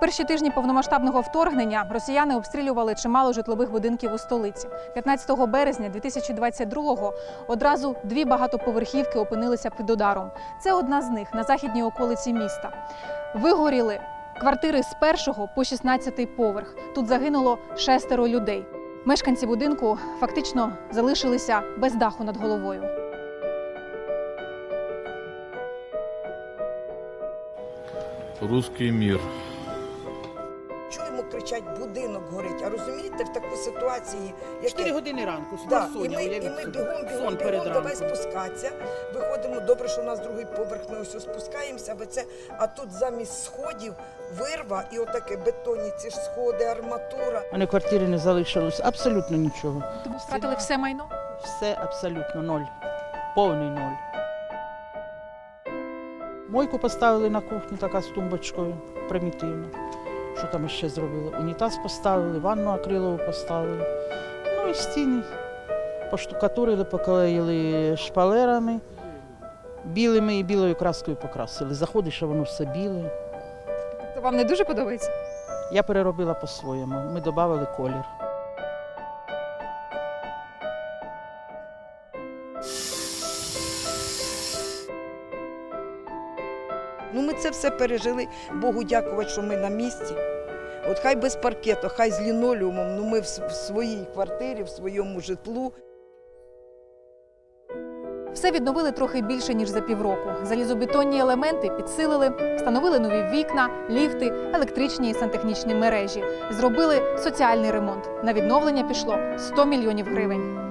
перші тижні повномасштабного вторгнення росіяни обстрілювали чимало житлових будинків у столиці. 15 березня 2022-го одразу дві багатоповерхівки опинилися під ударом. Це одна з них на західній околиці міста. Вигоріли квартири з першого по 16 поверх. Тут загинуло шестеро людей. Мешканці будинку фактично залишилися без даху над головою. Русский мир. Кричать, будинок горить. А розумієте, в такій ситуації, 4 яке години ранку, Да, Соня, і ми, і ми бігом, бігом, бігом, давай спускатися. Виходимо, добре, що у нас другий поверх, ми ось спускаємося, бо це, а тут замість сходів вирва і отаке бетонні ці ж сходи, арматура. У мене квартири не залишилось абсолютно нічого. Тому втратили все майно. Все абсолютно ноль. Повний ноль. Мойку поставили на кухні, така з тумбочкою, примітивно. Що там ще зробили? Унітаз поставили, ванну акрилову поставили. Ну і стіни. Поштукатурили, поклеїли шпалерами, білими і білою краскою покрасили. Заходиш, а воно все біле. То вам не дуже подобається? Я переробила по-своєму. Ми додали колір. Ну ми це все пережили. Богу дякувати, що ми на місці. От хай без паркету, хай з лінолеумом, ну ми в своїй квартирі, в своєму житлу. Все відновили трохи більше ніж за півроку. Залізобетонні елементи підсилили, встановили нові вікна, ліфти, електричні і сантехнічні мережі. Зробили соціальний ремонт. На відновлення пішло 100 мільйонів гривень.